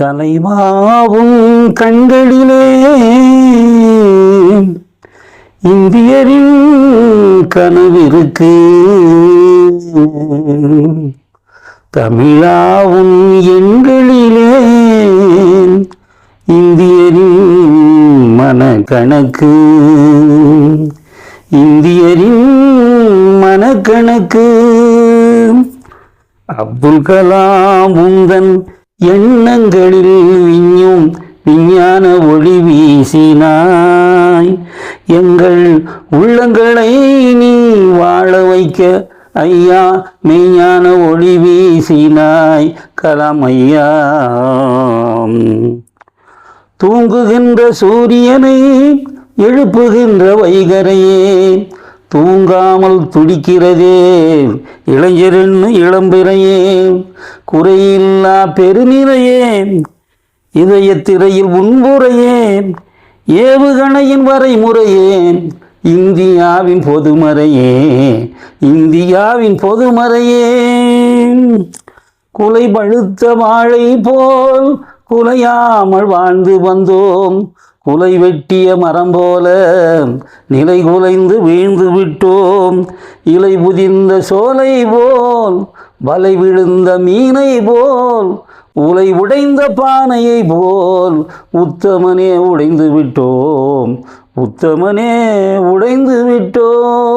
தலைவாவும் கண்களிலே இந்தியரின் கனவிற்கு தமிழாவும் எண்களிலே இந்தியரின் மனக்கணக்கு. இந்தியரின் மனக்கணக்கு. அப்துல் கலாம் உந்தன் எண்ணங்களில் விஞ்ஞும் விஞ்ஞான ஒளி வீசினாய். எங்கள் உள்ளங்களை நீ வாழ வைக்க ஐயா மெய்ஞான ஒளி வீசினாய் கலாம் ஐயா தூங்குகின்ற சூரியனை எழுப்புகின்ற வைகரையே தூங்காமல் துடிக்கிறதே. இளைஞரென்னு இளம்பிறையே. குறையில்லா பெருநிறையே. இதயத்திரையில் உன்புறையே ஏவுகணையின் வரைமுறையே. இந்தியாவின் பொதுமறையே. இந்தியாவின் பொதுமறையே. குலை பழுத்த வாழை போல் குலையாமல் வாழ்ந்து வந்தோம். குலை வெட்டிய மரம் போல நிலை குலைந்து வீழ்ந்து விட்டோம். இலை புதிந்த சோலை போல் வலை விழுந்த மீனை போல் உலை உடைந்த பானையை போல் உத்தமனே உடைந்து விட்டோம். உத்தமனே உடைந்து விட்டோம்.